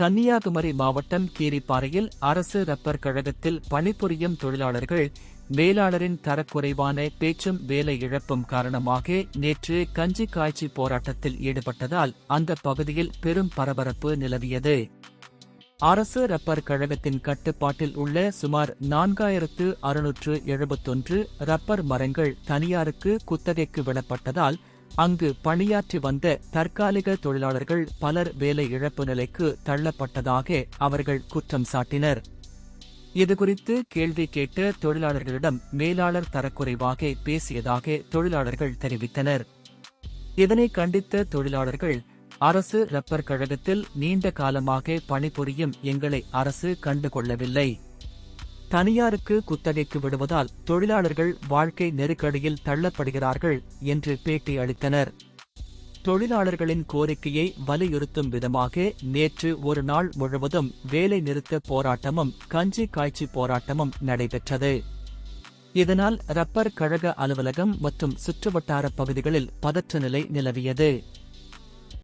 கன்னியாகுமரி மாவட்டம் கீரிப்பாறையில் அரசு ரப்பர் கழகத்தில் பணிபுரியும் தொழிலாளர்கள் மேலாளரின் தரக்குறைவான பேச்சும் வேலை இழப்பும் காரணமாக நேற்று கஞ்சி காய்ச்சி போராட்டத்தில் ஈடுபட்டதால் அந்த பகுதியில் பெரும் பரபரப்பு நிலவியது. அரசு ரப்பர் கழகத்தின் கட்டுப்பாட்டில் உள்ள சுமார் நான்காயிரத்து அறுநூற்று எழுபத்தொன்று ரப்பர் மரங்கள் தனியாருக்கு குத்தகைக்கு விடப்பட்டதால் அங்கு பணியாற்றி வந்த தற்காலிக தொழிலாளர்கள் பலர் வேலை இழப்பு நிலைக்கு தள்ளப்பட்டதாக அவர்கள் குற்றம் சாட்டினர். இதுகுறித்து கேள்வி கேட்ட தொழிலாளர்களிடம் மேலாளர் தரக்குறைவாக பேசியதாக தொழிலாளர்கள் தெரிவித்தனர். இதனை கண்டித்த தொழிலாளர்கள் அரசு ரப்பர் கழகத்தில் நீண்ட காலமாக பணிபுரியும் எங்களை அரசு கண்டுகொள்ளவில்லை. தனியாருக்கு குத்தகைக்கு விடுவதால் தொழிலாளர்கள் வாழ்க்கை நெருக்கடியில் தள்ளப்படுகிறார்கள் என்று பேட்டி அளித்தனர். தொழிலாளர்களின் கோரிக்கையை வலியுறுத்தும் விதமாக நேற்று ஒரு நாள் முழுவதும் வேலை நிறுத்த போராட்டமும் கஞ்சி காய்ச்சி போராட்டமும் நடைபெற்றது. இதனால் ரப்பர் கழக அலுவலகம் மற்றும் சுற்றுவட்டார பகுதிகளில் பதற்ற நிலை நிலவியது.